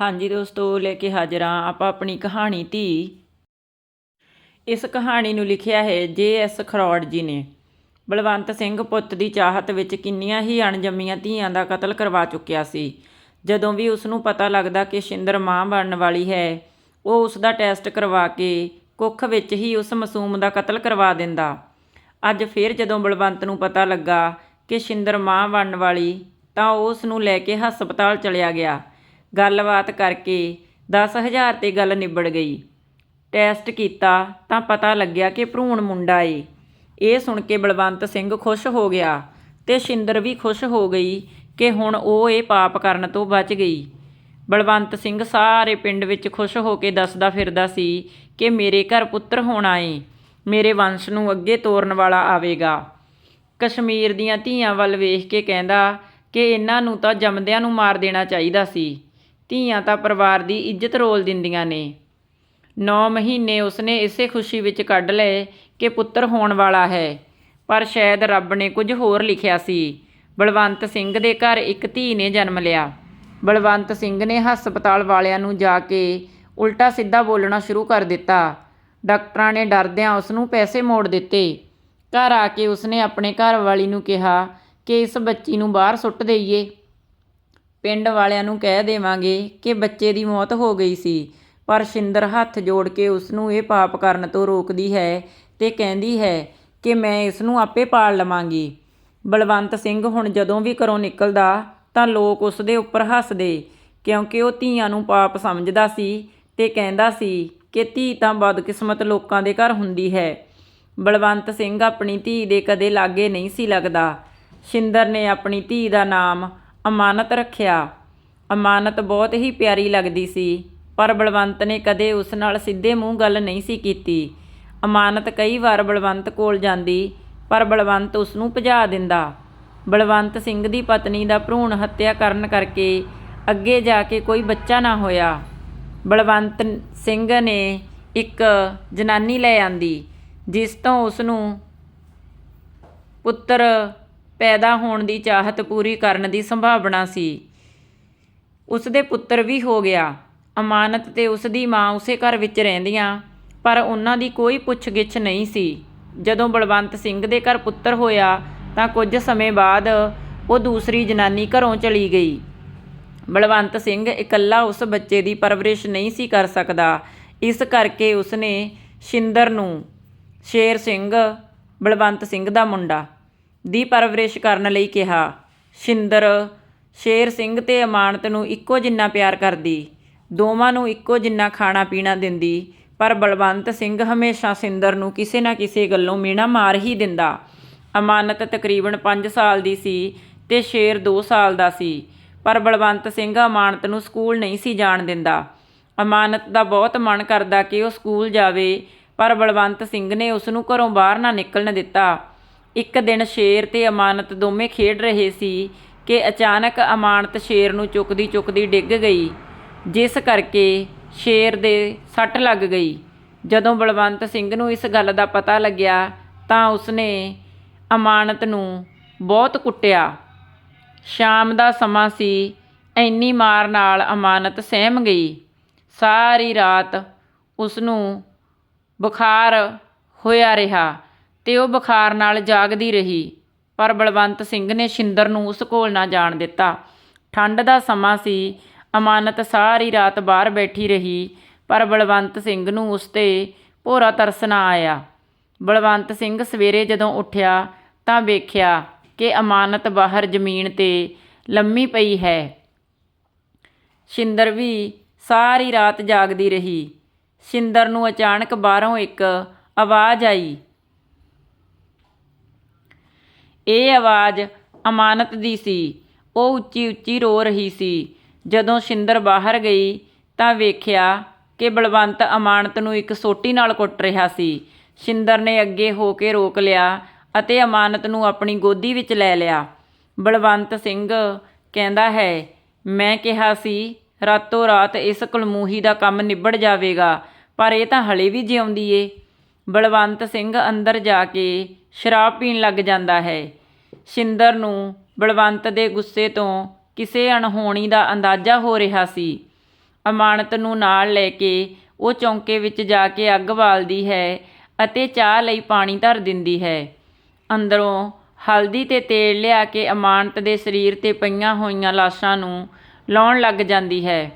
ਹਾਂਜੀ ਦੋਸਤੋ, ਲੈ ਕੇ ਹਾਜ਼ਰ ਹਾਂ ਆਪਾਂ ਆਪਣੀ ਕਹਾਣੀ ਧੀ। ਇਸ ਕਹਾਣੀ ਨੂੰ ਲਿਖਿਆ ਹੈ ਜੇ ਐਸ ਖਰੋੜ ਜੀ ਨੇ। ਬਲਵੰਤ ਸਿੰਘ ਪੁੱਤ ਦੀ ਚਾਹਤ ਵਿੱਚ ਕਿੰਨੀਆਂ ਹੀ ਅਣਜੰਮੀਆਂ ਧੀਆਂ ਦਾ ਕਤਲ ਕਰਵਾ ਚੁੱਕਿਆ ਸੀ। ਜਦੋਂ ਵੀ ਉਸ ਨੂੰ ਪਤਾ ਲੱਗਦਾ ਕਿ ਸ਼ਿੰਦਰ ਮਾਂ ਬਣਨ ਵਾਲੀ ਹੈ, ਉਹ ਉਸ ਦਾ ਟੈਸਟ ਕਰਵਾ ਕੇ ਕੁੱਖ ਵਿੱਚ ਹੀ ਉਸ ਮਾਸੂਮ ਦਾ ਕਤਲ ਕਰਵਾ ਦਿੰਦਾ। ਅੱਜ ਫਿਰ ਜਦੋਂ ਬਲਵੰਤ ਨੂੰ ਪਤਾ ਲੱਗਾ ਕਿ ਸ਼ਿੰਦਰ ਮਾਂ ਬਣਨ ਵਾਲੀ, ਤਾਂ ਉਸ ਨੂੰ ਲੈ ਕੇ ਹਸਪਤਾਲ ਚਲਿਆ ਗਿਆ। ਗੱਲਬਾਤ ਕਰਕੇ 10000 ਤੇ ਗੱਲ ਨਿਬੜ ਗਈ। ਟੈਸਟ ਕੀਤਾ ਤਾਂ ਪਤਾ ਲੱਗਿਆ ਕਿ ਭਰੂਣ ਮੁੰਡਾ ਏ। ਇਹ ਸੁਣ ਕੇ ਬਲਵੰਤ ਸਿੰਘ ਖੁਸ਼ ਹੋ ਗਿਆ ਤੇ ਸ਼ਿੰਦਰ ਵੀ ਖੁਸ਼ ਹੋ ਗਈ ਕਿ ਹੁਣ ਉਹ ਇਹ ਪਾਪ ਕਰਨ ਤੋਂ ਬਚ ਗਈ। ਬਲਵੰਤ ਸਿੰਘ ਸਾਰੇ ਪਿੰਡ ਵਿੱਚ ਖੁਸ਼ ਹੋ ਕੇ ਦੱਸਦਾ ਫਿਰਦਾ ਸੀ ਕਿ ਮੇਰੇ ਘਰ ਪੁੱਤਰ ਹੋਣਾ ਏ, ਮੇਰੇ ਵੰਸ਼ ਨੂੰ ਅੱਗੇ ਤੋਰਨ ਵਾਲਾ ਆਵੇਗਾ। ਕਸ਼ਮੀਰ ਦੀਆਂ ਧੀਆਂ ਵੱਲ ਵੇਖ ਕੇ ਕਹਿੰਦਾ ਕਿ ਇਹਨਾਂ ਨੂੰ ਤਾਂ ਜੰਮਦਿਆਂ ਨੂੰ ਮਾਰ ਦੇਣਾ ਚਾਹੀਦਾ ਸੀ। ਧੀਆਂ ਤਾਂ ਪਰਿਵਾਰ ਦੀ ਇੱਜ਼ਤ ਰੋਲ ਦਿੰਦੀਆਂ ਨੇ। 9 ਮਹੀਨੇ ਉਸਨੇ ਇਸੇ ਖੁਸ਼ੀ ਵਿੱਚ ਕੱਢ ਲਏ ਕਿ ਪੁੱਤਰ ਹੋਣ ਵਾਲਾ ਹੈ। ਪਰ ਸ਼ਾਇਦ ਰੱਬ ਨੇ ਕੁਝ ਹੋਰ ਲਿਖਿਆ ਸੀ। ਬਲਵੰਤ ਸਿੰਘ ਦੇ ਘਰ ਇੱਕ ਧੀ ਨੇ ਜਨਮ ਲਿਆ। ਬਲਵੰਤ ਸਿੰਘ ਨੇ ਹਸਪਤਾਲ ਵਾਲਿਆਂ ਨੂੰ ਜਾ ਕੇ ਉਲਟਾ ਸਿੱਧਾ ਬੋਲਣਾ ਸ਼ੁਰੂ ਕਰ ਦਿੱਤਾ। ਡਾਕਟਰਾਂ ਨੇ ਡਰਦਿਆਂ ਉਸ ਨੂੰ ਪੈਸੇ ਮੋੜ ਦਿੱਤੇ। ਘਰ ਆ ਕੇ ਉਸਨੇ ਆਪਣੇ ਘਰ ਵਾਲੀ ਨੂੰ ਕਿਹਾ ਕਿ ਇਸ ਬੱਚੀ ਨੂੰ ਬਾਹਰ ਸੁੱਟ ਦੇਈਏ। ਪਿੰਡ ਵਾਲਿਆਂ ਨੂੰ ਕਹਿ ਦੇਵਾਂਗੇ ਕਿ ਬੱਚੇ ਦੀ ਮੌਤ ਹੋ ਗਈ ਸੀ, ਪਰ ਸ਼ਿੰਦਰ ਹੱਥ ਜੋੜ ਕੇ ਉਸ ਨੂੰ ਇਹ ਪਾਪ ਕਰਨ ਤੋਂ ਰੋਕਦੀ ਹੈ ਤੇ ਕਹਿੰਦੀ ਹੈ ਕਿ ਮੈਂ ਇਸ ਨੂੰ ਆਪੇ ਪਾਲ ਲਵਾਂਗੀ। ਬਲਵੰਤ ਸਿੰਘ ਹੁਣ ਜਦੋਂ ਵੀ ਘਰੋਂ ਨਿਕਲਦਾ ਤਾਂ ਲੋਕ ਉਸ ਦੇ ਉੱਪਰ ਹੱਸਦੇ, ਕਿਉਂਕਿ ਉਹ ਧੀਆਂ ਨੂੰ ਪਾਪ ਸਮਝਦਾ ਸੀ ਤੇ ਕਹਿੰਦਾ ਸੀ ਕਿ ਧੀ ਤਾਂ ਬਦਕਿਸਮਤ ਲੋਕਾਂ ਦੇ ਘਰ ਹੁੰਦੀ ਹੈ। ਬਲਵੰਤ ਸਿੰਘ ਆਪਣੀ ਧੀ ਦੇ ਕਦੇ ਲਾਗੇ ਨਹੀਂ ਸੀ ਲੱਗਦਾ। ਸ਼ਿੰਦਰ ਨੇ ਆਪਣੀ ਧੀ ਦਾ ਨਾਮ ਅਮਾਨਤ ਰੱਖਿਆ। ਅਮਾਨਤ ਬਹੁਤ ਹੀ ਪਿਆਰੀ ਲੱਗਦੀ ਸੀ, ਪਰ ਬਲਵੰਤ ਨੇ ਕਦੇ ਉਸ ਨਾਲ ਸਿੱਧੇ ਮੂੰਹ ਗੱਲ ਨਹੀਂ ਸੀ ਕੀਤੀ। ਅਮਾਨਤ ਕਈ ਵਾਰ ਬਲਵੰਤ ਕੋਲ ਜਾਂਦੀ, ਪਰ ਬਲਵੰਤ ਉਸ ਨੂੰ ਭਜਾ ਦਿੰਦਾ। ਬਲਵੰਤ ਸਿੰਘ ਦੀ ਪਤਨੀ ਦਾ ਭਰੂਣ ਹੱਤਿਆ ਕਰਨ ਕਰਕੇ ਅੱਗੇ ਜਾ ਕੇ ਕੋਈ ਬੱਚਾ ਨਾ ਹੋਇਆ। ਬਲਵੰਤ ਸਿੰਘ ਨੇ ਇੱਕ ਜਨਾਨੀ ਲੈ ਆਂਦੀ, ਜਿਸ ਤੋਂ ਉਸ ਨੂੰ ਪੁੱਤਰ ਪੈਦਾ ਹੋਣ ਦੀ ਚਾਹਤ ਪੂਰੀ ਕਰਨ ਦੀ ਸੰਭਾਵਨਾ ਸੀ। ਉਸ ਦੇ ਪੁੱਤਰ ਵੀ ਹੋ ਗਿਆ। ਅਮਾਨਤ ਤੇ ਉਸ ਦੀ ਮਾਂ ਉਸੇ ਘਰ ਵਿੱਚ ਰਹਿੰਦੀਆਂ, ਪਰ ਉਹਨਾਂ ਦੀ ਕੋਈ ਪੁੱਛਗਿੱਛ ਨਹੀਂ ਸੀ। ਜਦੋਂ ਬਲਵੰਤ ਸਿੰਘ ਦੇ ਘਰ ਪੁੱਤਰ ਹੋਇਆ, ਤਾਂ ਕੁਝ ਸਮੇਂ ਬਾਅਦ ਉਹ ਦੂਸਰੀ ਜਨਾਨੀ ਘਰੋਂ ਚਲੀ ਗਈ। ਬਲਵੰਤ ਸਿੰਘ ਇਕੱਲਾ ਉਸ ਬੱਚੇ ਦੀ ਪਰਵਰਿਸ਼ ਨਹੀਂ ਸੀ ਕਰ ਸਕਦਾ। ਇਸ ਕਰਕੇ ਉਸਨੇ ਸ਼ਿੰਦਰ ਨੂੰ ਸ਼ੇਰ ਸਿੰਘ, ਬਲਵੰਤ ਸਿੰਘ ਦਾ ਮੁੰਡਾ ਦੀ ਪਰਵਰਿਸ਼ ਕਰਨ ਲਈ ਕਿਹਾ, ਸ਼ਿੰਦਰ, ਸ਼ੇਰ ਸਿੰਘ ਤੇ ਅਮਾਨਤ ਨੂੰ ਇੱਕੋ ਜਿੰਨਾ ਪਿਆਰ ਕਰਦੀ, ਦੋਵਾਂ ਨੂੰ ਇੱਕੋ ਜਿੰਨਾ ਖਾਣਾ ਪੀਣਾ ਦਿੰਦੀ, ਪਰ ਬਲਵੰਤ ਸਿੰਘ ਹਮੇਸ਼ਾ ਸਿੰਦਰ ਨੂੰ ਕਿਸੇ ਨਾ ਕਿਸੇ ਗੱਲੋਂ ਮੀਣਾ ਮਾਰ ਹੀ ਦਿੰਦਾ। ਅਮਾਨਤ ਤਕਰੀਬਨ 5 ਸਾਲ ਦੀ ਸੀ ਤੇ ਸ਼ੇਰ 2 ਸਾਲ ਦਾ ਸੀ, ਪਰ ਬਲਵੰਤ ਸਿੰਘ ਅਮਾਨਤ ਨੂੰ ਸਕੂਲ ਨਹੀਂ ਸੀ ਜਾਣ ਦਿੰਦਾ। ਅਮਾਨਤ ਦਾ ਬਹੁਤ ਮਨ ਕਰਦਾ ਕਿ ਉਹ ਸਕੂਲ ਜਾਵੇ, ਪਰ ਬਲਵੰਤ ਸਿੰਘ ਨੇ ਉਸ ਨੂੰ ਘਰੋਂ ਬਾਹਰ ਨਾ ਨਿਕਲਣ ਦਿੱਤਾ। ਇੱਕ ਦਿਨ ਸ਼ੇਰ ਤੇ ਅਮਾਨਤ ਦੋਵੇਂ ਖੇਡ ਰਹੇ ਸੀ ਕਿ ਅਚਾਨਕ ਅਮਾਨਤ ਸ਼ੇਰ ਨੂੰ ਚੁੱਕਦੀ ਚੁੱਕਦੀ ਡਿੱਗ ਗਈ, ਜਿਸ ਕਰਕੇ ਸ਼ੇਰ ਦੇ ਸੱਟ ਲੱਗ ਗਈ। ਜਦੋਂ ਬਲਵੰਤ ਸਿੰਘ ਨੂੰ ਇਸ ਗੱਲ ਦਾ ਪਤਾ ਲੱਗਿਆ, ਤਾਂ ਉਸਨੇ ਅਮਾਨਤ ਨੂੰ ਬਹੁਤ ਕੁੱਟਿਆ। ਸ਼ਾਮ ਦਾ ਸਮਾਂ ਸੀ, ਇੰਨੀ ਮਾਰ ਨਾਲ ਅਮਾਨਤ ਸਹਿਮ ਗਈ। ਸਾਰੀ ਰਾਤ ਉਸ ਨੂੰ ਬੁਖਾਰ ਹੋਇਆ ਰਿਹਾ। ਤੇ ਉਹ ਬੁਖਾਰ ਨਾਲ ਜਾਗਦੀ ਰਹੀ। ਪਰ ਬਲਵੰਤ ਸਿੰਘ ਨੇ ਸ਼ਿੰਦਰ ਨੂੰ ਉਸ ਕੋਲ ਨਾ ਜਾਣ ਦਿੱਤਾ। ਠੰਡ ਦਾ ਸਮਾਂ ਸੀ। ਅਮਾਨਤ ਸਾਰੀ ਰਾਤ ਬਾਹਰ ਬੈਠੀ ਰਹੀ। ਪਰ ਬਲਵੰਤ ਸਿੰਘ ਨੂੰ ਉਸ ਤੇ ਭੋਰਾ ਤਰਸ ਨਾ ਆਇਆ। ਬਲਵੰਤ ਸਿੰਘ ਸਵੇਰੇ ਜਦੋਂ ਉੱਠਿਆ ਤਾਂ ਵੇਖਿਆ ਕਿ ਅਮਾਨਤ ਬਾਹਰ ਜ਼ਮੀਨ ਤੇ ਲੰਮੀ ਪਈ ਹੈ। ਸ਼ਿੰਦਰ ਵੀ ਸਾਰੀ ਰਾਤ ਜਾਗਦੀ ਰਹੀ। ਸ਼ਿੰਦਰ ਨੂੰ ਅਚਾਨਕ ਬਾਹਰੋਂ ਇੱਕ ਆਵਾਜ਼ ਆਈ। ਇਹ ਆਵਾਜ਼ ਅਮਾਨਤ ਦੀ ਸੀ। ਉਹ ਉੱਚੀ ਉੱਚੀ ਰੋ ਰਹੀ ਸੀ। ਜਦੋਂ ਸ਼ਿੰਦਰ ਬਾਹਰ ਗਈ ਤਾਂ ਵੇਖਿਆ ਕਿ ਬਲਵੰਤ ਅਮਾਨਤ ਨੂੰ ਇੱਕ ਸੋਟੀ ਨਾਲ ਕੁੱਟ ਰਿਹਾ ਸੀ। ਸ਼ਿੰਦਰ ਨੇ ਅੱਗੇ ਹੋ ਕੇ ਰੋਕ ਲਿਆ ਅਤੇ ਅਮਾਨਤ ਨੂੰ ਆਪਣੀ ਗੋਦੀ ਵਿੱਚ ਲੈ ਲਿਆ। ਬਲਵੰਤ ਸਿੰਘ ਕਹਿੰਦਾ ਹੈ, ਮੈਂ ਕਿਹਾ ਸੀ, ਰਾਤੋਂ ਰਾਤ ਇਸ ਕਲਮੂਹੀ ਦਾ ਕੰਮ ਨਿਬੜ ਜਾਵੇਗਾ, ਪਰ ਇਹ ਤਾਂ ਹਲੇ ਵੀ ਜਿਉਂਦੀ ਏ। ਬਲਵੰਤ ਸਿੰਘ ਅੰਦਰ ਜਾ ਕੇ ਸ਼ਰਾਬ ਪੀਣ ਲੱਗ ਜਾਂਦਾ ਹੈ। ਸ਼ਿੰਦਰ ਨੂੰ ਬਲਵੰਤ ਦੇ ਗੁੱਸੇ ਤੋਂ ਕਿਸੇ ਅਣਹੋਣੀ ਦਾ ਅੰਦਾਜ਼ਾ ਹੋ ਰਿਹਾ ਸੀ। ਅਮਾਨਤ ਨੂੰ ਨਾਲ ਲੈ ਕੇ ਉਹ ਚੌਂਕੇ ਵਿੱਚ ਜਾ ਕੇ ਅੱਗ ਬਾਲਦੀ ਹੈ ਅਤੇ ਚਾਹ ਲਈ ਪਾਣੀ ਧਰ ਦਿੰਦੀ ਹੈ। ਅੰਦਰੋਂ ਹਲਦੀ ਤੇ ਤੇਲ ਲਿਆ ਕੇ ਅਮਾਨਤ ਦੇ ਸਰੀਰ ਤੇ ਪਈਆਂ ਹੋਈਆਂ ਲਾਸ਼ਾਂ ਨੂੰ ਲਾਉਣ ਲੱਗ ਜਾਂਦੀ ਹੈ।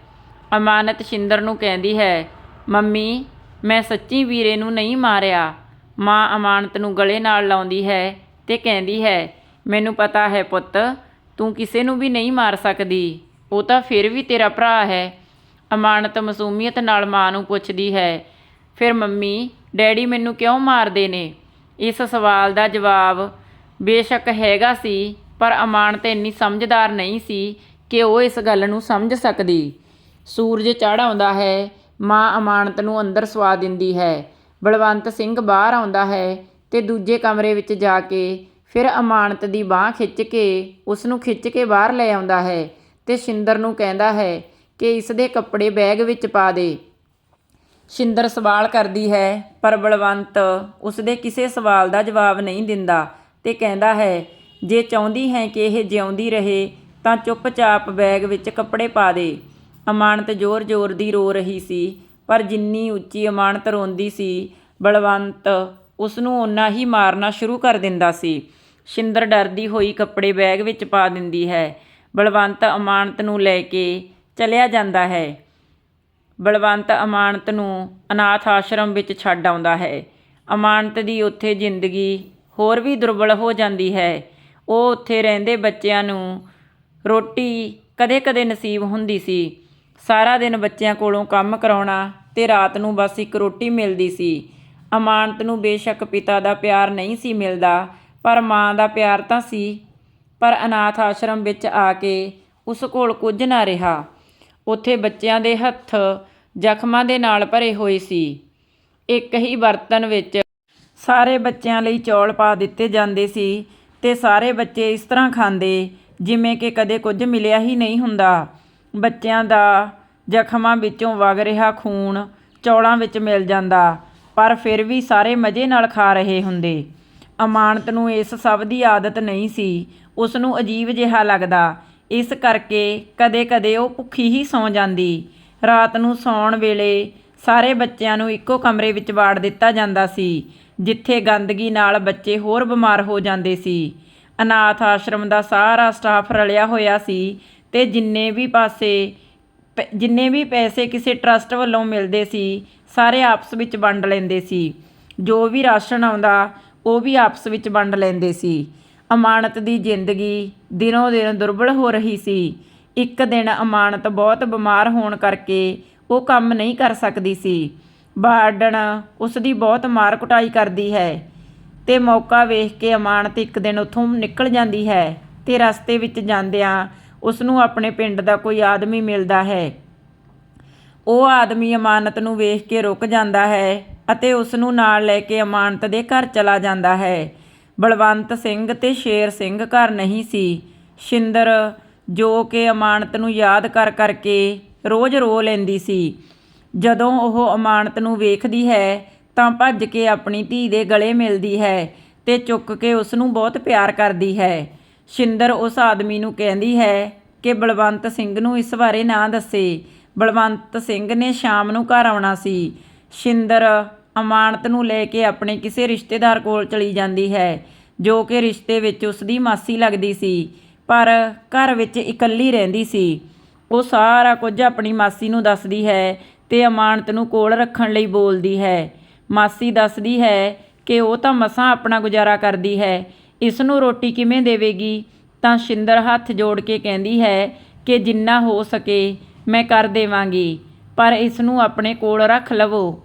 ਅਮਾਨਤ ਸ਼ਿੰਦਰ ਨੂੰ ਕਹਿੰਦੀ ਹੈ, ਮੰਮੀ, ਮੈਂ ਸੱਚੀ ਵੀਰੇ ਨੂੰ ਨਹੀਂ ਮਾਰਿਆ। ਮਾਂ ਅਮਾਨਤ ਨੂੰ ਗਲੇ ਨਾਲ ਲਾਉਂਦੀ ਹੈ ਤੇ ਕਹਿੰਦੀ ਹੈ, ਮੈਨੂੰ ਪਤਾ ਹੈ ਪੁੱਤ, ਤੂੰ ਕਿਸੇ ਨੂੰ ਵੀ ਨਹੀਂ ਮਾਰ ਸਕਦੀ। ਉਹ ਤਾਂ ਫਿਰ ਵੀ ਤੇਰਾ ਭਰਾ ਹੈ। ਅਮਾਨਤ ਮਸੂਮੀਅਤ ਨਾਲ ਮਾਂ ਨੂੰ ਪੁੱਛਦੀ ਹੈ, ਫਿਰ ਮੰਮੀ, ਡੈਡੀ ਮੈਨੂੰ ਕਿਉਂ ਮਾਰਦੇ ਨੇ? ਇਸ ਸਵਾਲ ਦਾ ਜਵਾਬ ਬੇਸ਼ੱਕ ਹੈਗਾ ਸੀ, ਪਰ ਅਮਾਨਤ ਇੰਨੀ ਸਮਝਦਾਰ ਨਹੀਂ ਸੀ ਕਿ ਉਹ ਇਸ ਗੱਲ ਨੂੰ ਸਮਝ ਸਕਦੀ। ਸੂਰਜ ਚੜ੍ਹ ਆਉਂਦਾ ਹੈ, ਮਾਂ ਅਮਾਨਤ ਨੂੰ ਅੰਦਰ ਸਵਾ ਦਿੰਦੀ ਹੈ। ਬਲਵੰਤ ਸਿੰਘ ਬਾਹਰ ਆਉਂਦਾ ਹੈ ਤੇ ਦੂਜੇ ਕਮਰੇ ਵਿੱਚ ਜਾ ਕੇ ਫਿਰ ਅਮਾਨਤ ਦੀ ਬਾਹ ਖਿੱਚ ਕੇ ਉਸ ਨੂੰ ਖਿੱਚ ਕੇ ਬਾਹਰ ਲੈ ਆਉਂਦਾ ਹੈ ਤੇ ਸ਼ਿੰਦਰ ਨੂੰ ਕਹਿੰਦਾ ਹੈ ਕਿ ਇਸ ਦੇ ਕੱਪੜੇ ਬੈਗ ਵਿੱਚ ਪਾ ਦੇ। ਸ਼ਿੰਦਰ ਸਵਾਲ ਕਰਦੀ ਹੈ, ਪਰ ਬਲਵੰਤ ਉਸ ਦੇ ਕਿਸੇ ਸਵਾਲ ਦਾ ਜਵਾਬ ਨਹੀਂ ਦਿੰਦਾ ਤੇ ਕਹਿੰਦਾ ਹੈ, ਜੇ ਚਾਹੁੰਦੀ ਹੈ ਕਿ ਇਹ ਜਿਉਂਦੀ ਰਹੇ ਤਾਂ ਚੁੱਪਚਾਪ ਬੈਗ ਵਿੱਚ ਕੱਪੜੇ ਪਾ ਦੇ। ਅਮਾਨਤ ਜ਼ੋਰ-ਜ਼ੋਰ ਦੀ ਰੋ ਰਹੀ ਸੀ ਪਰ ਜਿੰਨੀ ਉੱਚੀ ਅਮਾਨਤ ਰੋਂਦੀ ਸੀ, ਬਲਵੰਤ ਉਸ ਨੂੰ ਓਨਾ ਹੀ ਮਾਰਨਾ ਸ਼ੁਰੂ ਕਰ ਦਿੰਦਾ ਸੀ। ਸ਼ਿੰਦਰ ਡਰਦੀ ਹੋਈ ਕੱਪੜੇ ਬੈਗ ਵਿੱਚ ਪਾ ਦਿੰਦੀ ਹੈ। ਬਲਵੰਤ ਅਮਾਨਤ ਨੂੰ ਲੈ ਕੇ ਚਲਿਆ ਜਾਂਦਾ ਹੈ। ਬਲਵੰਤ ਅਮਾਨਤ ਨੂੰ ਅਨਾਥ ਆਸ਼ਰਮ ਵਿੱਚ ਛੱਡ ਆਉਂਦਾ ਹੈ। ਅਮਾਨਤ ਦੀ ਉੱਥੇ ਜ਼ਿੰਦਗੀ ਹੋਰ ਵੀ ਦੁਰਬਲ ਹੋ ਜਾਂਦੀ ਹੈ। ਉਹ ਉੱਥੇ ਰਹਿੰਦੇ ਬੱਚਿਆਂ ਨੂੰ ਰੋਟੀ ਕਦੇ-ਕਦੇ ਨਸੀਬ ਹੁੰਦੀ ਸੀ। ਸਾਰਾ ਦਿਨ ਬੱਚਿਆਂ ਕੋਲੋਂ ਕੰਮ ਕਰਾਉਣਾ ਤੇ ਰਾਤ ਨੂੰ ਬਸ ਇੱਕ ਰੋਟੀ ਮਿਲਦੀ ਸੀ। ਅਮਾਨਤ ਨੂੰ ਬੇਸ਼ੱਕ ਪਿਤਾ ਦਾ ਪਿਆਰ ਨਹੀਂ ਸੀ ਮਿਲਦਾ, ਪਰ ਮਾਂ ਦਾ ਪਿਆਰ ਤਾਂ ਸੀ। ਪਰ ਅਨਾਥ ਆਸ਼ਰਮ ਵਿੱਚ ਆ ਕੇ ਉਸ ਕੋਲ ਕੁਝ ਨਾ ਰਿਹਾ। ਉੱਥੇ ਬੱਚਿਆਂ ਦੇ ਹੱਥ ਜ਼ਖਮਾਂ ਦੇ ਨਾਲ ਭਰੇ ਹੋਏ ਸੀ। ਇੱਕ ਹੀ ਬਰਤਨ ਵਿੱਚ ਸਾਰੇ ਬੱਚਿਆਂ ਲਈ ਚੌਲ ਪਾ ਦਿੱਤੇ ਜਾਂਦੇ ਸੀ ਤੇ ਸਾਰੇ ਬੱਚੇ ਇਸ ਤਰ੍ਹਾਂ ਖਾਂਦੇ ਜਿਵੇਂ ਕਿ ਕਦੇ ਕੁਝ ਮਿਲਿਆ ਹੀ ਨਹੀਂ ਹੁੰਦਾ। ਬੱਚਿਆਂ ਦਾ ਜ਼ਖਮਾਂ ਵਿੱਚੋਂ ਵਗ ਰਿਹਾ ਖੂਨ ਚੌਲਾਂ ਵਿੱਚ ਮਿਲ ਜਾਂਦਾ, ਪਰ ਫਿਰ ਵੀ ਸਾਰੇ ਮਜ਼ੇ ਨਾਲ ਖਾ ਰਹੇ ਹੁੰਦੇ। ਅਮਾਨਤ ਨੂੰ ਇਸ ਸਭ ਦੀ ਆਦਤ ਨਹੀਂ ਸੀ। ਉਸ ਨੂੰ ਅਜੀਬ ਜਿਹਾ ਲੱਗਦਾ। ਇਸ ਕਰਕੇ ਕਦੇ-ਕਦੇ ਉਹ ਭੁੱਖੀ ਹੀ ਸੌਂ ਜਾਂਦੀ। ਰਾਤ ਨੂੰ ਸੌਣ ਵੇਲੇ ਸਾਰੇ ਬੱਚਿਆਂ ਨੂੰ ਇੱਕੋ ਕਮਰੇ ਵਿੱਚ ਵਾੜ ਦਿੱਤਾ ਜਾਂਦਾ ਸੀ, ਜਿੱਥੇ ਗੰਦਗੀ ਨਾਲ ਬੱਚੇ ਹੋਰ ਬਿਮਾਰ ਹੋ ਜਾਂਦੇ ਸੀ। ਅਨਾਥ ਆਸ਼ਰਮ ਦਾ ਸਾਰਾ ਸਟਾਫ ਰਲਿਆ ਹੋਇਆ ਸੀ ਤੇ ਜਿੰਨੇ ਵੀ ਪਾਸੇ ਪ- ਜਿੰਨੇ ਵੀ ਪੈਸੇ ਕਿਸੇ ਟਰੱਸਟ ਵੱਲੋਂ ਮਿਲਦੇ ਸੀ, ਸਾਰੇ ਆਪਸ ਵਿੱਚ ਵੰਡ ਲੈਂਦੇ ਸੀ। ਜੋ ਵੀ ਰਾਸ਼ਨ ਆਉਂਦਾ, ਉਹ ਵੀ ਆਪਸ ਵਿੱਚ ਵੰਡ ਲੈਂਦੇ ਸੀ। ਅਮਾਨਤ ਦੀ ਜ਼ਿੰਦਗੀ ਦਿਨੋਂ ਦਿਨ ਦੁਰਬਲ ਹੋ ਰਹੀ ਸੀ। ਇੱਕ ਦਿਨ ਅਮਾਨਤ ਬਹੁਤ ਬਿਮਾਰ ਹੋਣ ਕਰਕੇ ਉਹ ਕੰਮ ਨਹੀਂ ਕਰ ਸਕਦੀ ਸੀ। ਬਾਰਡਨ ਉਸ ਦੀ ਬਹੁਤ ਮਾਰ ਕੁਟਾਈ ਕਰਦੀ ਹੈ ਤੇ ਮੌਕਾ ਵੇਖ ਕੇ ਅਮਾਨਤ ਇੱਕ ਦਿਨ ਉੱਥੋਂ ਨਿਕਲ ਜਾਂਦੀ ਹੈ ਤੇ ਰਸਤੇ ਵਿੱਚ ਜਾਂਦਿਆਂ ਉਸ ਨੂੰ ਆਪਣੇ ਪਿੰਡ ਦਾ ਕੋਈ ਆਦਮੀ ਮਿਲਦਾ ਹੈ। ਉਹ ਆਦਮੀ ਅਮਾਨਤ ਨੂੰ ਵੇਖ ਕੇ ਰੁਕ ਜਾਂਦਾ ਹੈ ਅਤੇ ਉਸ ਨੂੰ ਨਾਲ ਲੈ ਕੇ ਅਮਾਨਤ ਦੇ ਘਰ ਚਲਾ ਜਾਂਦਾ ਹੈ। ਬਲਵੰਤ ਸਿੰਘ ਤੇ ਸ਼ੇਰ ਸਿੰਘ ਘਰ ਨਹੀਂ ਸੀ। ਸ਼ਿੰਦਰ, ਜੋ ਕਿ ਅਮਾਨਤ ਨੂੰ ਯਾਦ ਕਰ ਕਰਕੇ ਰੋਜ਼ ਰੋ ਲੈਂਦੀ ਸੀ। ਜਦੋਂ ਉਹ ਅਮਾਨਤ ਨੂੰ ਵੇਖਦੀ ਹੈ, ਤਾਂ ਭੱਜ ਕੇ ਆਪਣੀ ਧੀ ਦੇ ਗਲੇ ਮਿਲਦੀ ਹੈ ਤੇ ਚੁੱਕ ਕੇ ਉਸ ਨੂੰ ਬਹੁਤ ਪਿਆਰ ਕਰਦੀ ਹੈ। ਸ਼ਿੰਦਰ ਉਸ ਆਦਮੀ ਨੂੰ ਕਹਿੰਦੀ ਹੈ ਕਿ ਬਲਵੰਤ ਸਿੰਘ ਨੂੰ ਇਸ ਬਾਰੇ ਨਾ ਦੱਸੇ। ਬਲਵੰਤ ਸਿੰਘ ਨੇ ਸ਼ਾਮ ਨੂੰ ਘਰ ਆਉਣਾ ਸੀ। ਸ਼ਿੰਦਰ ਅਮਾਨਤ ਨੂੰ ਲੈ ਕੇ ਆਪਣੇ ਕਿਸੇ ਰਿਸ਼ਤੇਦਾਰ ਕੋਲ ਚਲੀ ਜਾਂਦੀ ਹੈ, ਜੋ ਕਿ ਰਿਸ਼ਤੇ ਵਿੱਚ ਉਸ ਦੀ ਮਾਸੀ ਲੱਗਦੀ ਸੀ, ਪਰ ਘਰ ਵਿੱਚ ਇਕੱਲੀ ਰਹਿੰਦੀ ਸੀ। ਉਹ ਸਾਰਾ ਕੁਝ ਆਪਣੀ ਮਾਸੀ ਨੂੰ ਦੱਸਦੀ ਹੈ ਤੇ ਅਮਾਨਤ ਨੂੰ ਕੋਲ ਰੱਖਣ ਲਈ ਬੋਲਦੀ ਹੈ। ਮਾਸੀ ਦੱਸਦੀ ਹੈ ਕਿ ਉਹ ਤਾਂ ਮਸਾਂ ਆਪਣਾ ਗੁਜ਼ਾਰਾ ਕਰਦੀ ਹੈ ਇਸ ਨੂੰ ਰੋਟੀ ਕਿਵੇਂ ਦੇਵੇਗੀ? ਤਾਂ ਸ਼ਿੰਦਰ ਹੱਥ ਜੋੜ ਕੇ ਕਹਿੰਦੀ ਹੈ ਕਿ ਜਿੰਨਾ ਹੋ ਸਕੇ ਮੈਂ ਕਰ ਦੇਵਾਂਗੀ, ਪਰ ਇਸ ਨੂੰ ਆਪਣੇ ਕੋਲ ਰੱਖ ਲਵੋ।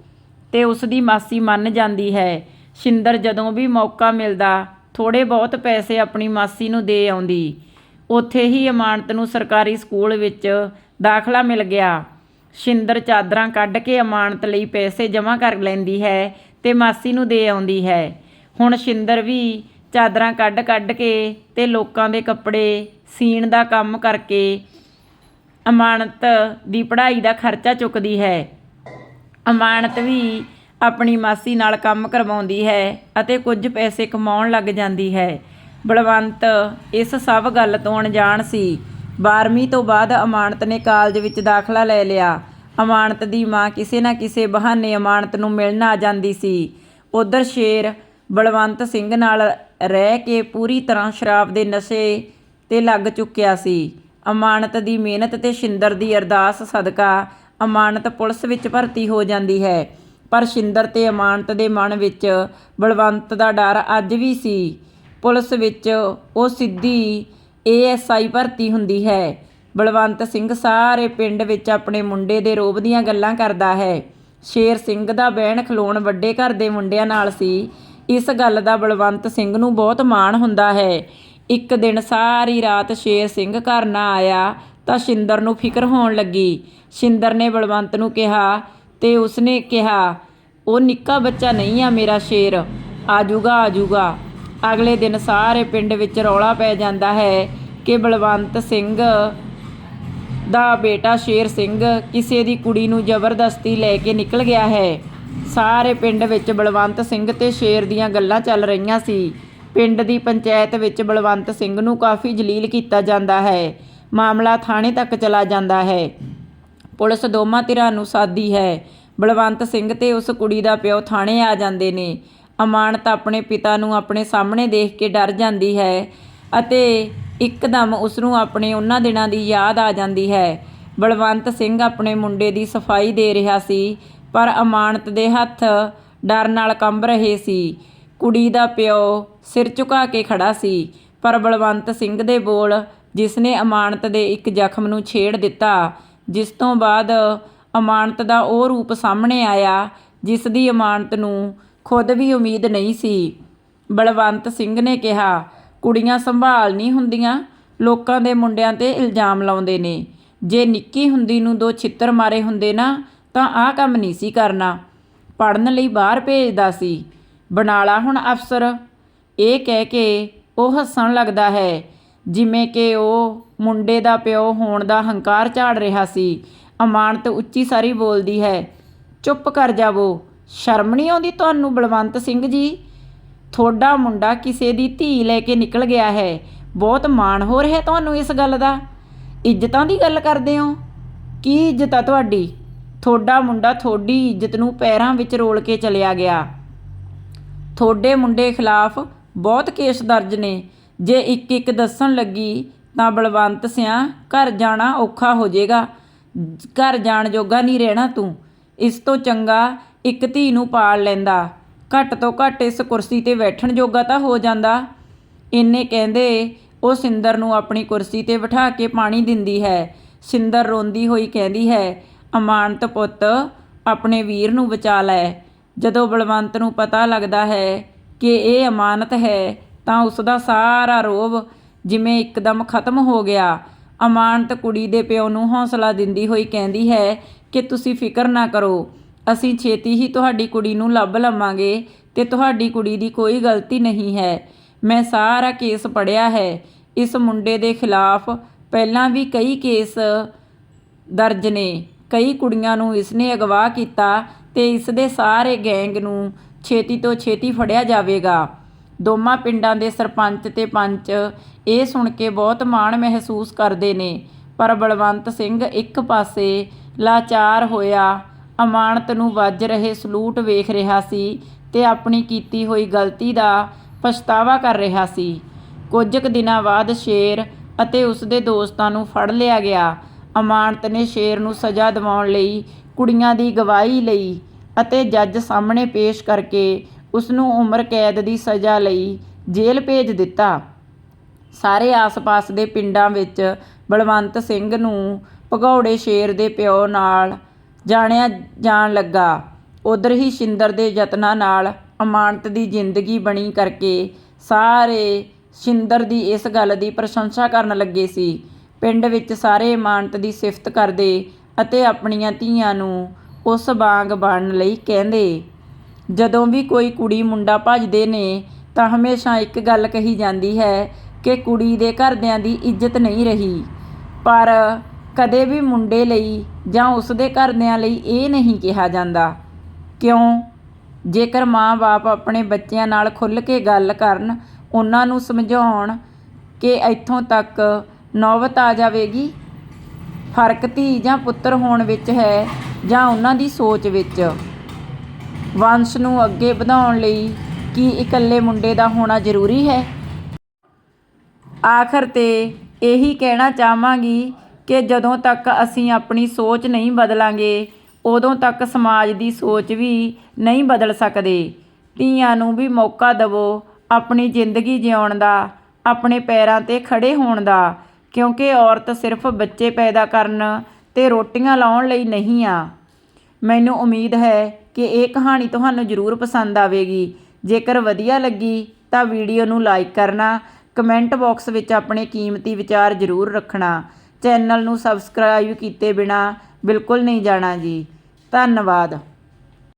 ਤੇ ਉਸ ਦੀ ਮਾਸੀ ਮੰਨ ਜਾਂਦੀ ਹੈ। ਸ਼ਿੰਦਰ ਜਦੋਂ ਵੀ ਮੌਕਾ ਮਿਲਦਾ ਥੋੜੇ ਬਹੁਤ ਪੈਸੇ ਆਪਣੀ ਮਾਸੀ ਨੂੰ ਦੇ ਆਉਂਦੀ। ਉੱਥੇ ਹੀ ਅਮਾਨਤ ਨੂੰ ਸਰਕਾਰੀ ਸਕੂਲ ਵਿੱਚ ਦਾਖਲਾ ਮਿਲ ਗਿਆ। ਸ਼ਿੰਦਰ ਚਾਦਰਾਂ ਕੱਢ ਕੇ ਅਮਾਨਤ ਲਈ ਪੈਸੇ ਜਮ੍ਹਾਂ ਕਰ ਲੈਂਦੀ ਹੈ ਤੇ ਮਾਸੀ ਨੂੰ ਦੇ ਆਉਂਦੀ ਹੈ। ਹੁਣ ਸ਼ਿੰਦਰ ਵੀ ਚਾਦਰਾਂ ਕੱਢ ਕੱਢ ਕੇ ਤੇ ਲੋਕਾਂ ਦੇ ਕੱਪੜੇ ਸੀਣ ਦਾ ਕੰਮ ਕਰਕੇ ਅਮਾਨਤ ਦੀ ਪੜ੍ਹਾਈ ਦਾ ਖਰਚਾ ਚੁੱਕਦੀ ਹੈ। ਅਮਾਨਤ ਵੀ ਆਪਣੀ ਮਾਸੀ ਨਾਲ ਕੰਮ ਕਰਵਾਉਂਦੀ ਹੈ ਅਤੇ ਕੁਝ ਪੈਸੇ ਕਮਾਉਣ ਲੱਗ ਜਾਂਦੀ ਹੈ। ਬਲਵੰਤ ਇਸ ਸਭ ਗੱਲ ਤੋਂ ਅਣਜਾਣ ਸੀ। 12ਵੀਂ ਤੋਂ ਬਾਅਦ ਅਮਾਨਤ ਨੇ ਕਾਲਜ ਵਿੱਚ ਦਾਖਲਾ ਲੈ ਲਿਆ। ਅਮਾਨਤ ਦੀ ਮਾਂ ਕਿਸੇ ਨਾ ਕਿਸੇ ਬਹਾਨੇ ਅਮਾਨਤ ਨੂੰ ਮਿਲਣ ਆ ਜਾਂਦੀ ਸੀ। ਉਧਰ ਸ਼ੇਰ ਬਲਵੰਤ ਸਿੰਘ ਨਾਲ ਰਹਿ ਕੇ ਪੂਰੀ ਤਰ੍ਹਾਂ ਸ਼ਰਾਬ ਦੇ ਨਸ਼ੇ ਤੇ ਲੱਗ ਚੁੱਕਿਆ ਸੀ। ਅਮਾਨਤ ਦੀ ਮਿਹਨਤ ਤੇ ਸ਼ਿੰਦਰ ਦੀ ਅਰਦਾਸ ਸਦਕਾ ਅਮਾਨਤ ਪੁਲਿਸ ਵਿੱਚ ਭਰਤੀ ਹੋ ਜਾਂਦੀ ਹੈ। ਪਰ ਸ਼ਿੰਦਰ ਤੇ ਅਮਾਨਤ ਦੇ ਮਨ ਵਿੱਚ ਬਲਵੰਤ ਦਾ ਡਰ ਅੱਜ ਵੀ ਸੀ। ਪੁਲਿਸ ਵਿੱਚ ਉਹ ਸਿੱਧੀ ਏਐਸਆਈ ਭਰਤੀ ਹੁੰਦੀ ਹੈ। ਬਲਵੰਤ ਸਿੰਘ ਸਾਰੇ ਪਿੰਡ ਵਿੱਚ ਆਪਣੇ ਮੁੰਡੇ ਦੇ ਰੋਬ ਦੀਆਂ ਗੱਲਾਂ ਕਰਦਾ ਹੈ। ਸ਼ੇਰ ਸਿੰਘ ਦਾ ਬਹਿਣ ਖਲੋਣ ਵੱਡੇ ਘਰ ਦੇ ਮੁੰਡਿਆਂ ਨਾਲ ਸੀ। ਇਸ ਗੱਲ ਦਾ ਬਲਵੰਤ ਸਿੰਘ ਨੂੰ ਬਹੁਤ ਮਾਣ ਹੁੰਦਾ ਹੈ। ਇੱਕ ਦਿਨ ਸਾਰੀ ਰਾਤ ਸ਼ੇਰ ਸਿੰਘ ਘਰ ਨਾ ਆਇਆ ਤਾਂ ਸ਼ਿੰਦਰ ਨੂੰ ਫਿਕਰ ਹੋਣ ਲੱਗੀ। ਸ਼ਿੰਦਰ ਨੇ ਬਲਵੰਤ ਨੂੰ ਕਿਹਾ ਤੇ ਉਸਨੇ ਕਿਹਾ, ਉਹ ਨਿੱਕਾ ਬੱਚਾ ਨਹੀਂ ਆ ਮੇਰਾ ਸ਼ੇਰ। ਆਜੂਗਾ ਆਜੂਗਾ। ਅਗਲੇ ਦਿਨ ਸਾਰੇ ਪਿੰਡ ਵਿੱਚ ਰੌਲਾ ਪੈ ਜਾਂਦਾ ਹੈ ਕਿ ਬਲਵੰਤ ਸਿੰਘ ਦਾ ਬੇਟਾ ਸ਼ੇਰ ਸਿੰਘ ਕਿਸੇ ਦੀ ਕੁੜੀ ਨੂੰ ਜ਼ਬਰਦਸਤੀ ਲੈ ਕੇ ਨਿਕਲ ਗਿਆ ਹੈ। ਸਾਰੇ ਪਿੰਡ ਵਿੱਚ ਬਲਵੰਤ ਸਿੰਘ ਤੇ ਸ਼ੇਰ ਦੀਆਂ ਗੱਲਾਂ ਚੱਲ ਰਹੀਆਂ ਸੀ। ਪਿੰਡ ਦੀ ਪੰਚਾਇਤ ਵਿੱਚ ਬਲਵੰਤ ਸਿੰਘ ਨੂੰ ਕਾਫੀ ਜਲੀਲ ਕੀਤਾ ਜਾਂਦਾ ਹੈ। ਮਾਮਲਾ ਥਾਣੇ ਤੱਕ ਚਲਾ ਜਾਂਦਾ ਹੈ। ਪੁਲਿਸ ਦੋਵਾਂ ਧਿਰਾਂ ਨੂੰ ਸਾਦੀ ਹੈ। ਬਲਵੰਤ ਸਿੰਘ ਤੇ ਉਸ ਕੁੜੀ ਦਾ ਪਿਓ ਥਾਣੇ ਆ ਜਾਂਦੇ ਨੇ। ਅਮਾਨਤ ਆਪਣੇ ਪਿਤਾ ਨੂੰ ਆਪਣੇ ਸਾਹਮਣੇ ਦੇਖ ਕੇ ਡਰ ਜਾਂਦੀ ਹੈ ਅਤੇ ਇੱਕਦਮ ਉਸ ਨੂੰ ਆਪਣੇ ਉਹਨਾਂ ਦਿਨਾਂ ਦੀ ਯਾਦ ਆ ਜਾਂਦੀ ਹੈ। ਬਲਵੰਤ ਸਿੰਘ ਆਪਣੇ ਮੁੰਡੇ ਦੀ ਸਫ਼ਾਈ ਦੇ ਰਿਹਾ ਸੀ। ਪਰ ਅਮਾਨਤ ਦੇ ਹੱਥ ਡਰ ਨਾਲ ਕੰਬ ਰਹੇ ਸੀ। ਕੁੜੀ ਦਾ ਪਿਓ ਸਿਰ ਝੁਕਾ ਕੇ ਖੜਾ ਸੀ, ਪਰ ਬਲਵੰਤ ਸਿੰਘ ਦੇ ਬੋਲ, ਜਿਸ ਨੇ ਅਮਾਨਤ ਦੇ ਇੱਕ ਜ਼ਖਮ ਨੂੰ ਛੇੜ ਦਿੱਤਾ, ਜਿਸ ਤੋਂ ਬਾਅਦ ਅਮਾਨਤ ਦਾ ਉਹ ਰੂਪ ਸਾਹਮਣੇ ਆਇਆ, ਜਿਸ ਦੀ ਅਮਾਨਤ ਨੂੰ ਖੁਦ ਵੀ ਉਮੀਦ ਨਹੀਂ ਸੀ। ਬਲਵੰਤ ਸਿੰਘ ਨੇ ਕਿਹਾ, ਕੁੜੀਆਂ ਸੰਭਾਲ ਨਹੀਂ ਹੁੰਦੀਆਂ, ਲੋਕਾਂ ਦੇ ਮੁੰਡਿਆਂ ਤੇ ਇਲਜ਼ਾਮ ਲਾਉਂਦੇ ਨੇ। ਜੇ ਨਿੱਕੀ ਹੁੰਦੀ ਨੂੰ ਦੋ ਛਿੱਤਰ ਮਾਰੇ ਹੁੰਦੇ ਨਾ ਤਾਂ ਆਹ ਕੰਮ ਨਹੀਂ ਸੀ ਕਰਨਾ। ਪੜਨ ਲਈ ਬਾਹਰ ਭੇਜਦਾ ਸੀ। ਬਨਾਲਾ ਹੁਣ ਅਫਸਰ। ਇਹ ਕਹਿ ਕੇ ਉਹ ਹੱਸਣ ਲੱਗਦਾ ਹੈ। ਜਿਵੇਂ ਕਿ ਉਹ ਮੁੰਡੇ ਦਾ ਪਿਓ ਹੋਣ ਦਾ ਹੰਕਾਰ ਝਾੜ ਰਿਹਾ ਸੀ। ਅਮਾਨਤ ਉੱਚੀ ਸਾਰੀ ਬੋਲਦੀ ਹੈ। ਚੁੱਪ ਕਰ ਜਾਵੋ। ਸ਼ਰਮ ਨਹੀਂ ਆਉਂਦੀ ਤੁਹਾਨੂੰ ਬਲਵੰਤ ਸਿੰਘ ਜੀ? ਤੁਹਾਡਾ ਮੁੰਡਾ ਕਿਸੇ ਦੀ ਧੀ ਲੈ ਕੇ ਨਿਕਲ ਗਿਆ ਹੈ। ਬਹੁਤ ਮਾਣ ਹੋ ਰਿਹਾ ਤੁਹਾਨੂੰ ਇਸ ਗੱਲ ਦਾ। ਇੱਜ਼ਤਾਂ ਦੀ ਗੱਲ ਕਰਦੇ ਹੋ? ਕੀ ਇੱਜ਼ਤ ਆ ਤੁਹਾਡੀ? ਤੁਹਾਡਾ ਮੁੰਡਾ ਤੁਹਾਡੀ ਇੱਜ਼ਤ ਨੂੰ ਪੈਰਾਂ ਵਿੱਚ ਰੋਲ ਕੇ ਚਲਿਆ ਗਿਆ। ਤੁਹਾਡੇ ਮੁੰਡੇ ਖਿਲਾਫ ਬਹੁਤ ਕੇਸ ਦਰਜ ਨੇ। ਜੇ ਇੱਕ ਇੱਕ ਦੱਸਣ ਲੱਗੀ ਤਾਂ ਬਲਵੰਤ ਸਿਆਂ, ਘਰ ਜਾਣਾ ਔਖਾ ਹੋ ਜਾਏਗਾ ਘਰ ਜਾਣ ਜੋਗਾ ਨਹੀਂ ਰਹਿਣਾ ਤੂੰ। ਇਸ ਤੋਂ ਚੰਗਾ ਇੱਕ ਧੀ ਨੂੰ ਪਾਲ ਲੈਂਦਾ। ਘੱਟ ਤੋਂ ਘੱਟ ਇਸ ਕੁਰਸੀ ਤੇ ਬੈਠਣ ਜੋਗਾ ਤਾਂ ਹੋ ਜਾਂਦਾ। ਇੰਨੇ ਕਹਿੰਦੇ ਉਹ ਸਿੰਦਰ ਨੂੰ ਆਪਣੀ ਕੁਰਸੀ ਤੇ ਬਿਠਾ ਕੇ ਪਾਣੀ ਦਿੰਦੀ ਹੈ। ਸਿੰਦਰ ਰੋਂਦੀ ਹੋਈ ਕਹਿੰਦੀ ਹੈ ਅਮਾਨਤ ਪੁੱਤ ਆਪਣੇ ਵੀਰ ਨੂੰ ਬਚਾ ਲੈ। ਜਦੋਂ ਬਲਵੰਤ ਨੂੰ ਪਤਾ ਲੱਗਦਾ ਹੈ ਕਿ ਇਹ ਅਮਾਨਤ ਹੈ, ਤਾਂ ਉਸ ਦਾ ਸਾਰਾ ਰੋਬ ਜਿਵੇਂ ਇੱਕਦਮ ਖਤਮ ਹੋ ਗਿਆ। ਅਮਾਨਤ ਕੁੜੀ ਦੇ ਪਿਓ ਨੂੰ ਹੌਸਲਾ ਦਿੰਦੀ ਹੋਈ ਕਹਿੰਦੀ ਹੈ ਕਿ ਤੁਸੀਂ ਫਿਕਰ ਨਾ ਕਰੋ, ਅਸੀਂ ਛੇਤੀ ਹੀ ਤੁਹਾਡੀ ਕੁੜੀ ਨੂੰ ਲੱਭ ਲਵਾਂਗੇ ਤੇ ਤੁਹਾਡੀ ਕੁੜੀ ਦੀ ਕੋਈ ਗਲਤੀ ਨਹੀਂ ਹੈ। ਮੈਂ ਸਾਰਾ ਕੇਸ ਪੜਿਆ ਹੈ। ਇਸ ਮੁੰਡੇ ਦੇ ਖਿਲਾਫ ਪਹਿਲਾਂ ਵੀ ਕਈ ਕੇਸ ਦਰਜ ਨੇ। ਕਈ ਕੁੜੀਆਂ ਨੂੰ ਇਸਨੇ ਅਗਵਾ ਕੀਤਾ ਤੇ ਇਸਦੇ ਸਾਰੇ ਗੈਂਗ ਨੂੰ ਛੇਤੀ ਤੋਂ ਛੇਤੀ ਫੜਿਆ ਜਾਵੇਗਾ। ਦੋਵਾਂ ਪਿੰਡਾਂ ਦੇ ਸਰਪੰਚ ਤੇ ਪੰਚ ਇਹ ਸੁਣ ਕੇ ਬਹੁਤ ਮਾਣ ਮਹਿਸੂਸ ਕਰਦੇ ਨੇ, ਪਰ ਬਲਵੰਤ ਸਿੰਘ ਇੱਕ ਪਾਸੇ ਲਾਚਾਰ ਹੋਇਆ, ਅਮਾਨਤ ਨੂੰ ਵੱਜ ਰਹੇ ਸਲੂਟ ਵੇਖ ਰਿਹਾ ਸੀ ਤੇ ਆਪਣੀ ਕੀਤੀ ਹੋਈ ਗਲਤੀ ਦਾ ਪਛਤਾਵਾ ਕਰ ਰਿਹਾ ਸੀ। ਕੁਝ ਕੁ ਦਿਨਾਂ ਬਾਅਦ ਸ਼ੇਰ ਅਤੇ ਉਸਦੇ ਦੋਸਤਾਂ ਨੂੰ ਫੜ ਲਿਆ ਗਿਆ ਅਮਾਨਤ ਨੇ ਸ਼ੇਰ ਨੂੰ ਸਜ਼ਾ ਦਿਵਾਉਣ ਲਈ, ਕੁੜੀਆਂ ਦੀ ਗਵਾਹੀ ਲਈ ਅਤੇ ਜੱਜ ਸਾਹਮਣੇ ਪੇਸ਼ ਕਰਕੇ ਉਸ ਨੂੰ ਉਮਰ ਕੈਦ ਦੀ ਸਜ਼ਾ ਲਈ ਜੇਲ੍ਹ ਭੇਜ ਦਿੱਤਾ। ਸਾਰੇ ਆਸ-ਪਾਸ ਦੇ ਪਿੰਡਾਂ ਵਿੱਚ ਬਲਵੰਤ ਸਿੰਘ ਨੂੰ ਭਗੌੜੇ ਸ਼ੇਰ ਦੇ ਪਿਓ ਨਾਲ ਜਾਣਿਆ ਜਾਣ ਲੱਗਾ। ਉਧਰ ਹੀ ਸ਼ਿੰਦਰ ਦੇ ਯਤਨਾਂ ਨਾਲ ਅਮਾਨਤ ਦੀ ਜ਼ਿੰਦਗੀ ਬਣੀ ਕਰਕੇ ਸਾਰੇ ਸ਼ਿੰਦਰ ਦੀ ਇਸ ਗੱਲ ਦੀ ਪ੍ਰਸ਼ੰਸਾ ਕਰਨ ਲੱਗੇ ਸੀ। ਪਿੰਡ ਵਿੱਚ ਸਾਰੇ ਇਮਾਨਤ ਦੀ ਸਿਫਤ ਕਰਦੇ ਅਤੇ ਆਪਣੀਆਂ ਧੀਆਂ ਨੂੰ ਉਸ ਵਾਂਗ ਬਣਨ ਲਈ ਕਹਿੰਦੇ। ਜਦੋਂ ਵੀ ਕੋਈ ਕੁੜੀ ਮੁੰਡਾ ਭੱਜਦੇ ਨੇ, ਤਾਂ ਹਮੇਸ਼ਾ ਇੱਕ ਗੱਲ ਕਹੀ ਜਾਂਦੀ ਹੈ ਕਿ ਕੁੜੀ ਦੇ ਘਰਦਿਆਂ ਦੀ ਇੱਜ਼ਤ ਨਹੀਂ ਰਹੀ। ਪਰ ਕਦੇ ਵੀ ਮੁੰਡੇ ਲਈ ਜਾਂ ਉਸਦੇ ਘਰਦਿਆਂ ਲਈ ਇਹ ਨਹੀਂ ਕਿਹਾ ਜਾਂਦਾ। ਕਿਉਂ? ਜੇਕਰ ਮਾਂ-ਬਾਪ ਆਪਣੇ ਬੱਚਿਆਂ ਨਾਲ ਖੁੱਲ੍ਹ ਕੇ ਗੱਲ ਕਰਨ, ਉਹਨਾਂ ਨੂੰ ਸਮਝਾਉਣ ਕਿ ਇੱਥੋਂ ਤੱਕ ਨੌਬਤ ਆ ਜਾਵੇਗੀ। ਫ਼ਰਕ ਧੀ ਜਾਂ ਪੁੱਤਰ ਹੋਣ ਵਿੱਚ ਹੈ ਜਾਂ ਉਹਨਾਂ ਦੀ ਸੋਚ ਵਿੱਚ। ਵੰਸ਼ ਨੂੰ ਅੱਗੇ ਵਧਾਉਣ ਲਈ ਕੀ ਇਕੱਲੇ ਮੁੰਡੇ ਦਾ ਹੋਣਾ ਜ਼ਰੂਰੀ ਹੈ? ਆਖਰ ਤੇ ਇਹੀ ਕਹਿਣਾ ਚਾਹਾਂਗੀ ਕਿ ਜਦੋਂ ਤੱਕ ਅਸੀਂ ਆਪਣੀ ਸੋਚ ਨਹੀਂ ਬਦਲਾਂਗੇ, ਉਦੋਂ ਤੱਕ ਸਮਾਜ ਦੀ ਸੋਚ ਵੀ ਨਹੀਂ ਬਦਲ ਸਕਦੇ। ਧੀਆਂ ਨੂੰ ਵੀ ਮੌਕਾ ਦਿਵੋ ਆਪਣੀ ਜ਼ਿੰਦਗੀ ਜਿਉਣ ਦਾ, ਆਪਣੇ ਪੈਰਾਂ ਤੇ ਖੜੇ ਹੋਣ ਦਾ। ਕਿਉਂਕਿ ਔਰਤ ਸਿਰਫ ਬੱਚੇ ਪੈਦਾ ਕਰਨ ਤੇ ਰੋਟੀਆਂ ਲਾਉਣ ਲਈ ਨਹੀਂ ਆ। ਮੈਨੂੰ ਉਮੀਦ ਹੈ ਕਿ ਇਹ ਕਹਾਣੀ ਤੁਹਾਨੂੰ ਜ਼ਰੂਰ ਪਸੰਦ ਆਵੇਗੀ। ਜੇਕਰ ਵਧੀਆ ਲੱਗੀ ਤਾਂ ਵੀਡੀਓ ਨੂੰ ਲਾਈਕ ਕਰਨਾ, ਕਮੈਂਟ ਬਾਕਸ ਵਿੱਚ ਆਪਣੇ ਕੀਮਤੀ ਵਿਚਾਰ ਜ਼ਰੂਰ ਰੱਖਣਾ। ਚੈਨਲ ਨੂੰ ਸਬਸਕ੍ਰਾਈਬ ਕੀਤੇ ਬਿਨਾ ਬਿਲਕੁਲ ਨਹੀਂ ਜਾਣਾ ਜੀ। ਧੰਨਵਾਦ।